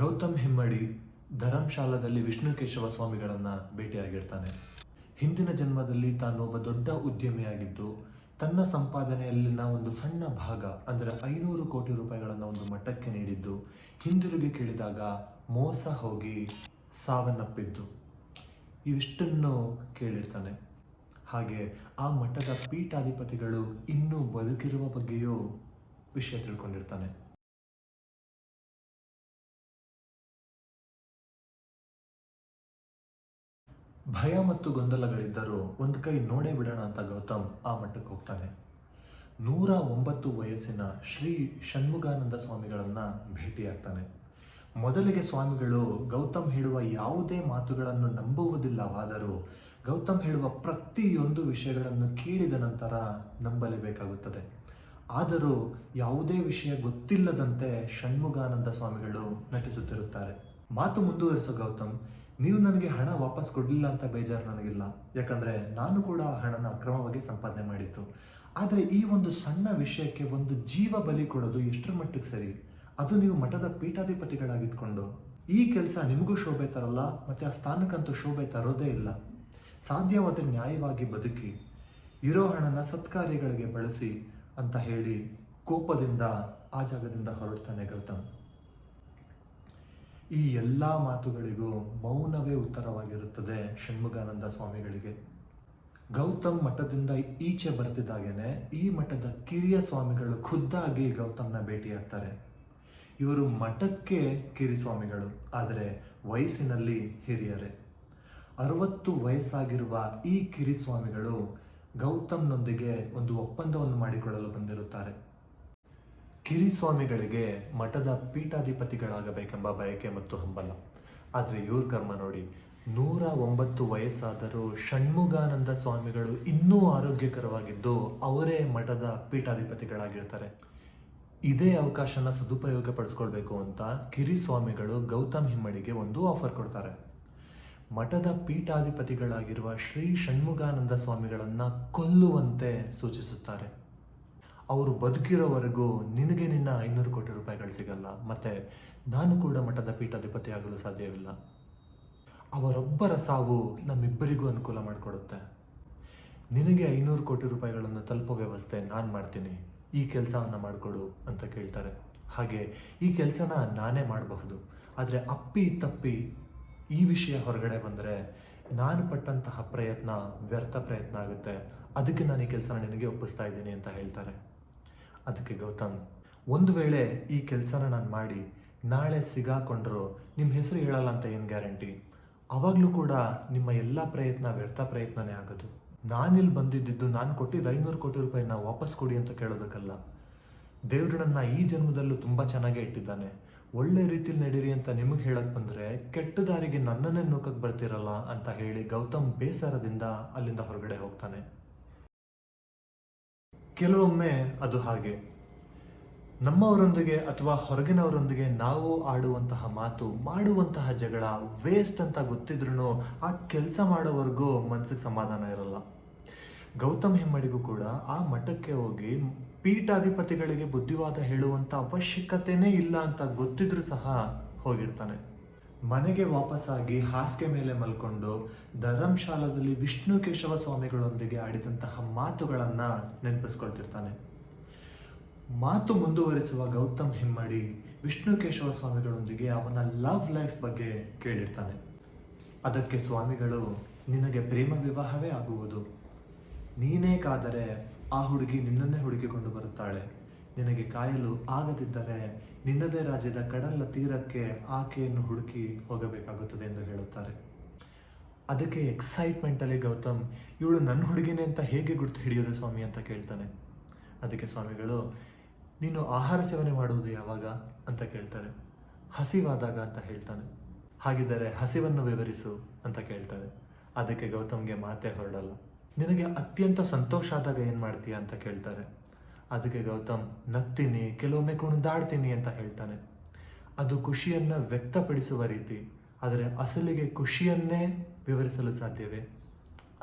ಗೌತಮ್ ಹಿಮ್ಮಡಿ ಧರ್ಮಶಾಲಾದಲ್ಲಿ ವಿಷ್ಣುಕೇಶವ ಸ್ವಾಮಿಗಳನ್ನು ಭೇಟಿಯಾಗಿರ್ತಾನೆ. ಹಿಂದಿನ ಜನ್ಮದಲ್ಲಿ ತಾನು ಒಬ್ಬ ದೊಡ್ಡ ಉದ್ಯಮಿಯಾಗಿದ್ದು, ತನ್ನ ಸಂಪಾದನೆಯಲ್ಲಿನ ಒಂದು ಸಣ್ಣ ಭಾಗ, ಅಂದರೆ ಐನೂರು ಕೋಟಿ ರೂಪಾಯಿಗಳನ್ನು ಒಂದು ಮಠಕ್ಕೆ ನೀಡಿದ್ದು, ಹಿಂದಿರುಗಿ ಕೇಳಿದಾಗ ಮೋಸ ಹೋಗಿ ಸಾವನ್ನಪ್ಪಿದ್ದು. ಇವಿಷ್ಟನ್ನು ಕೇಳಿರ್ತಾನೆ. ಹಾಗೆ ಆ ಮಠದ ಪೀಠಾಧಿಪತಿಗಳು ಇನ್ನೂ ಬದುಕಿರುವ ಬಗ್ಗೆಯೂ ವಿಷಯ ತಿಳ್ಕೊಂಡಿರ್ತಾನೆ. ಭಯ ಮತ್ತು ಗೊಂದಲಗಳಿದ್ದರೂ ಒಂದು ಕೈ ನೋಡೇ ಬಿಡೋಣ ಅಂತ ಗೌತಮ್ ಆ ಮಟ್ಟಕ್ಕೆ ಹೋಗ್ತಾನೆ. ನೂರ ಒಂಬತ್ತು ವಯಸ್ಸಿನ ಶ್ರೀ ಷಣ್ಮುಗಾನಂದ ಸ್ವಾಮಿಗಳನ್ನ ಭೇಟಿಯಾಗ್ತಾನೆ. ಮೊದಲಿಗೆ ಸ್ವಾಮಿಗಳು ಗೌತಮ್ ಹೇಳುವ ಯಾವುದೇ ಮಾತುಗಳನ್ನು ನಂಬುವುದಿಲ್ಲವಾದರೂ ಗೌತಮ್ ಹೇಳುವ ಪ್ರತಿಯೊಂದು ವಿಷಯಗಳನ್ನು ಕೇಳಿದ ನಂತರ ನಂಬಲೇಬೇಕಾಗುತ್ತದೆ. ಆದರೂ ಯಾವುದೇ ವಿಷಯ ಗೊತ್ತಿಲ್ಲದಂತೆ ಷಣ್ಮುಗಾನಂದ ಸ್ವಾಮಿಗಳು ನಟಿಸುತ್ತಿರುತ್ತಾರೆ. ಮಾತು ಮುಂದುವರಿಸೋ ಗೌತಮ್. ನೀವು ನನಗೆ ಹಣ ವಾಪಸ್ ಕೊಡಲಿಲ್ಲ ಅಂತ ಬೇಜಾರು ನನಗಿಲ್ಲ. ಯಾಕಂದ್ರೆ ನಾನು ಕೂಡ ಹಣನ ಅಕ್ರಮವಾಗಿ ಸಂಪಾದನೆ ಮಾಡಿತ್ತು ಆದರೆ ಈ ಒಂದು ಸಣ್ಣ ವಿಷಯಕ್ಕೆ ಒಂದು ಜೀವ ಬಲಿ ಕೊಡೋದು ಎಷ್ಟರ ಮಟ್ಟಿಗೆ ಸರಿ? ಅದು ನೀವು ಮಠದ ಪೀಠಾಧಿಪತಿಗಳಾಗಿದ್ಕೊಂಡು. ಈ ಕೆಲಸ ನಿಮಗೂ ಶೋಭೆ ತರಲ್ಲ, ಮತ್ತು ಆ ಸ್ಥಾನಕ್ಕಂತೂ ಶೋಭೆ ತರೋದೇ ಇಲ್ಲ. ಸಾಧ್ಯವಾದರೆ ನ್ಯಾಯವಾಗಿ ಬದುಕಿ, ಇರೋ ಹಣನ ಸತ್ಕಾರ್ಯಗಳಿಗೆ ಬಳಸಿ ಅಂತ ಹೇಳಿ ಕೋಪದಿಂದ ಆ ಜಾಗದಿಂದ ಹೊರಡ್ತಾನೆ ಗೌತಮ್. ಈ ಎಲ್ಲ ಮಾತುಗಳಿಗೂ ಮೌನವೇ ಉತ್ತರವಾಗಿರುತ್ತದೆ ಷಣ್ಮುಗಾನಂದ ಸ್ವಾಮಿಗಳಿಗೆ. ಗೌತಮ್ ಮಠದಿಂದ ಈಚೆ ಬರ್ತಿದ್ದಾಗೇನೆ ಈ ಮಠದ ಕಿರಿಯ ಸ್ವಾಮಿಗಳು ಖುದ್ದಾಗಿ ಗೌತಮ್ನ ಭೇಟಿಯಾಗ್ತಾರೆ ಇವರು ಮಠಕ್ಕೆ ಕಿರಿ ಸ್ವಾಮಿಗಳು, ಆದರೆ ವಯಸ್ಸಿನಲ್ಲಿ ಹಿರಿಯರೇ. ಅರವತ್ತು ವಯಸ್ಸಾಗಿರುವ ಈ ಕಿರಿ ಸ್ವಾಮಿಗಳು ಗೌತಮ್ನೊಂದಿಗೆ ಒಂದು ಒಪ್ಪಂದವನ್ನು ಮಾಡಿಕೊಳ್ಳಲು ಬಂದಿರುತ್ತಾರೆ. ಕಿರಿಸ್ವಾಮಿಗಳಿಗೆ ಮಠದ ಪೀಠಾಧಿಪತಿಗಳಾಗಬೇಕೆಂಬ ಬಯಕೆ ಮತ್ತು ಹಂಬಲ. ಆದರೆ ಇವ್ರ ಕರ್ಮ ನೋಡಿ, ನೂರ ಒಂಬತ್ತು ವಯಸ್ಸಾದರೂ ಷಣ್ಮುಗಾನಂದ ಸ್ವಾಮಿಗಳು ಇನ್ನೂ ಆರೋಗ್ಯಕರವಾಗಿದ್ದು ಅವರೇ ಮಠದ ಪೀಠಾಧಿಪತಿಗಳಾಗಿರ್ತಾರೆ. ಇದೇ ಅವಕಾಶನ ಸದುಪಯೋಗ ಪಡಿಸ್ಕೊಳ್ಬೇಕು ಅಂತ ಕಿರಿಸ್ವಾಮಿಗಳು ಗೌತಮ್ ಹಿಮ್ಮಡಿಗೆ ಒಂದು ಆಫರ್ ಕೊಡ್ತಾರೆ. ಮಠದ ಪೀಠಾಧಿಪತಿಗಳಾಗಿರುವ ಶ್ರೀ ಷಣ್ಮುಗಾನಂದ ಸ್ವಾಮಿಗಳನ್ನ ಕೊಲ್ಲುವಂತೆ ಸೂಚಿಸುತ್ತಾರೆ. ಅವರು ಬದುಕಿರೋವರೆಗೂ ನಿನಗೆ ನಿನ್ನ ಐನೂರು ಕೋಟಿ ರೂಪಾಯಿಗಳು ಸಿಗಲ್ಲ. ಮತ್ತು ನಾನು ಕೂಡ ಮಠದ ಪೀಠಾಧಿಪತಿ ಆಗಲು ಸಾಧ್ಯವಿಲ್ಲ. ಅವರೊಬ್ಬರ ಸಾವು ನಮ್ಮಿಬ್ಬರಿಗೂ ಅನುಕೂಲ ಮಾಡಿಕೊಡುತ್ತೆ. ನಿನಗೆ ಐನೂರು ಕೋಟಿ ರೂಪಾಯಿಗಳನ್ನು ತಲುಪೋ ವ್ಯವಸ್ಥೆ ನಾನು ಮಾಡ್ತೀನಿ. ಈ ಕೆಲಸವನ್ನು ಮಾಡಿಕೊಡು ಅಂತ ಕೇಳ್ತಾರೆ. ಹಾಗೆ ಈ ಕೆಲಸನ ನಾನೇ ಮಾಡಬಹುದು. ಆದರೆ ಅಪ್ಪಿ ತಪ್ಪಿ ಈ ವಿಷಯ ಹೊರಗಡೆ ಬಂದರೆ ನಾನು ಪಟ್ಟಂತಹ ಪ್ರಯತ್ನ ವ್ಯರ್ಥ ಪ್ರಯತ್ನ ಆಗುತ್ತೆ. ಅದಕ್ಕೆ ನಾನು ಈ ಕೆಲಸನ ನಿನಗೆ ಒಪ್ಪಿಸ್ತಾ ಇದ್ದೀನಿ ಅಂತ ಹೇಳ್ತಾರೆ. ಅದಕ್ಕೆ ಗೌತಮ್, ಒಂದು ವೇಳೆ ಈ ಕೆಲಸನ ನಾನು ಮಾಡಿ ನಾಳೆ ಸಿಗಾಕೊಂಡ್ರು ನಿಮ್ಮ ಹೆಸರು ಹೇಳಲ್ಲ ಅಂತ ಏನು ಗ್ಯಾರಂಟಿ? ಅವಾಗಲೂ ಕೂಡ ನಿಮ್ಮ ಎಲ್ಲ ಪ್ರಯತ್ನ ವ್ಯರ್ಥ ಪ್ರಯತ್ನನೇ ಆಗೋದು. ನಾನಿಲ್ಲಿ ಬಂದಿದ್ದು ನಾನು ಕೊಟ್ಟಿದ್ದು ಐನೂರು ಕೋಟಿ ರೂಪಾಯಿನ ವಾಪಸ್ ಕೊಡಿ ಅಂತ ಕೇಳೋದಕ್ಕಲ್ಲ. ದೇವರು ನನ್ನ ಈ ಜನ್ಮದಲ್ಲೂ ತುಂಬ ಚೆನ್ನಾಗೇ ಇಟ್ಟಿದ್ದಾನೆ. ಒಳ್ಳೆ ರೀತಿಲಿ ನಡೀರಿ ಅಂತ ನಿಮಗೆ ಹೇಳಕ್ಕೆ ಬಂದ್ರೆ ಕೆಟ್ಟ ದಾರಿಗೆ ನನ್ನನ್ನೇ ನೂಕಕ್ಕೆ ಬರ್ತಿರಲ್ಲ ಅಂತ ಹೇಳಿ ಗೌತಮ್ ಬೇಸರದಿಂದ ಅಲ್ಲಿಂದ ಹೊರಗಡೆ ಹೋಗ್ತಾನೆ. ಕೆಲವೊಮ್ಮೆ ಅದು ಹಾಗೆ. ನಮ್ಮವರೊಂದಿಗೆ ಅಥವಾ ಹೊರಗಿನವರೊಂದಿಗೆ ನಾವು ಆಡುವಂತಹ ಮಾತು, ಮಾಡುವಂತಹ ಜಗಳ ವೇಸ್ಟ್ ಅಂತ ಗೊತ್ತಿದ್ರೂ ಆ ಕೆಲಸ ಮಾಡೋವರೆಗೂ ಮನ್ಸಿಗೆ ಸಮಾಧಾನ ಇರಲ್ಲ. ಗೌತಮ್ ಹೆಮ್ಮಡಿಗೂ ಕೂಡ ಆ ಮಠಕ್ಕೆ ಹೋಗಿ ಪೀಠಾಧಿಪತಿಗಳಿಗೆ ಬುದ್ಧಿವಾದ ಹೇಳುವಂತ ಅವಶ್ಯಕತೆನೇ ಇಲ್ಲ ಅಂತ ಗೊತ್ತಿದ್ರೂ ಸಹ ಹೋಗಿರ್ತಾನೆ. ಮನೆಗೆ ವಾಪಸ್ಸಾಗಿ ಹಾಸಿಗೆ ಮೇಲೆ ಮಲ್ಕೊಂಡು ಧರ್ಮಶಾಲಾದಲ್ಲಿ ವಿಷ್ಣು ಕೇಶವ ಸ್ವಾಮಿಗಳೊಂದಿಗೆ ಆಡಿದಂತಹ ಮಾತುಗಳನ್ನು ನೆನಪಿಸ್ಕೊಳ್ತಿರ್ತಾನೆ. ಮಾತು ಮುಂದುವರಿಸುವ ಗೌತಮ್ ಹಿಮ್ಮಡಿ ವಿಷ್ಣು ಕೇಶವ ಸ್ವಾಮಿಗಳೊಂದಿಗೆ ಅವನ ಲವ್ ಲೈಫ್ ಬಗ್ಗೆ ಕೇಳಿರ್ತಾನೆ. ಅದಕ್ಕೆ ಸ್ವಾಮಿಗಳು, ನಿನಗೆ ಪ್ರೇಮ ವಿವಾಹವೇ ಆಗುವುದು. ನೀನೇ ಕಾದರೆ ಆ ಹುಡುಗಿ ನಿನ್ನನ್ನೇ ಹುಡುಕಿಕೊಂಡು ಬರುತ್ತಾಳೆ. ನಿನಗೆ ಕಾಯಲು ಆಗದಿದ್ದರೆ ನಿನ್ನದೇ ರಾಜ್ಯದ ಕಡಲ ತೀರಕ್ಕೆ ಆಕೆಯನ್ನು ಹುಡುಕಿ ಹೋಗಬೇಕಾಗುತ್ತದೆ ಎಂದು ಹೇಳುತ್ತಾರೆ. ಅದಕ್ಕೆ ಎಕ್ಸೈಟ್ಮೆಂಟಲ್ಲಿ ಗೌತಮ್, ಇವಳು ನನ್ನ ಹುಡುಗಿನೇ ಅಂತ ಹೇಗೆ ಗುರ್ತು ಹಿಡಿಯೋದು ಸ್ವಾಮಿ ಅಂತ ಕೇಳ್ತಾನೆ. ಅದಕ್ಕೆ ಸ್ವಾಮಿಗಳು, ನೀನು ಆಹಾರ ಸೇವನೆ ಮಾಡುವುದು ಯಾವಾಗ? ಅಂತ ಕೇಳ್ತಾರೆ. ಹಸಿವಾದಾಗ ಅಂತ ಹೇಳ್ತಾನೆ. ಹಾಗಿದ್ದರೆ ಹಸಿವನ್ನು ವಿವರಿಸು ಅಂತ ಕೇಳ್ತಾರೆ. ಅದಕ್ಕೆ ಗೌತಮ್ಗೆ ಮಾತೇ ಹೊರಡಲ್ಲ. ನಿನಗೆ ಅತ್ಯಂತ ಸಂತೋಷ ಆದಾಗ ಏನು ಮಾಡ್ತೀಯ? ಅಂತ ಕೇಳ್ತಾರೆ. ಅದಕ್ಕೆ ಗೌತಮ್, ನಗ್ತೀನಿ, ಕೆಲವೊಮ್ಮೆ ಕುಣಿದಾಡ್ತೀನಿ ಅಂತ ಹೇಳ್ತಾನೆ. ಅದು ಖುಷಿಯನ್ನು ವ್ಯಕ್ತಪಡಿಸುವ ರೀತಿ, ಆದರೆ ಅಸಲಿಗೆ ಖುಷಿಯನ್ನೇ ವಿವರಿಸಲು ಸಾಧ್ಯವೇ?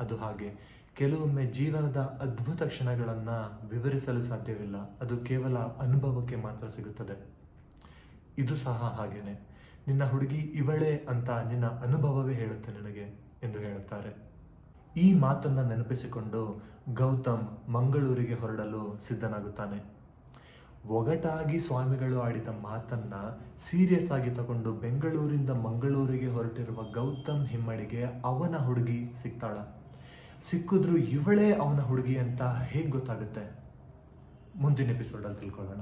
ಅದು ಹಾಗೆ. ಕೆಲವೊಮ್ಮೆ ಜೀವನದ ಅದ್ಭುತ ಕ್ಷಣಗಳನ್ನು ವಿವರಿಸಲು ಸಾಧ್ಯವಿಲ್ಲ. ಅದು ಕೇವಲ ಅನುಭವಕ್ಕೆ ಮಾತ್ರ ಸಿಗುತ್ತದೆ. ಇದು ಸಹ ಹಾಗೇನೆ. ನಿನ್ನ ಹುಡುಗಿ ಇವಳೆ ಅಂತ ನಿನ್ನ ಅನುಭವವೇ ಹೇಳುತ್ತೆ ನಿನಗೆ ಎಂದು ಹೇಳುತ್ತಾರೆ. ಈ ಮಾತನ್ನ ನೆನಪಿಸಿಕೊಂಡು ಗೌತಮ್ ಮಂಗಳೂರಿಗೆ ಹೊರಡಲು ಸಿದ್ಧನಾಗುತ್ತಾನೆ. ಒಗಟಾಗಿ ಸ್ವಾಮಿಗಳು ಆಡಿದ ಮಾತನ್ನ ಸೀರಿಯಸ್ ಆಗಿ ತಗೊಂಡು ಬೆಂಗಳೂರಿಂದ ಮಂಗಳೂರಿಗೆ ಹೊರಟಿರುವ ಗೌತಮ್ ಹಿಮ್ಮಡಿಗೆ ಅವನ ಹುಡುಗಿ ಸಿಗ್ತಾಳ. ಸಿಕ್ಕಿದ್ರು ಇವಳೇ ಅವನ ಹುಡುಗಿ ಅಂತ ಹೇಗೆ ಗೊತ್ತಾಗುತ್ತೆ? ಮುಂದಿನ ಎಪಿಸೋಡಲ್ಲಿ ತಿಳ್ಕೊಳ್ಳೋಣ.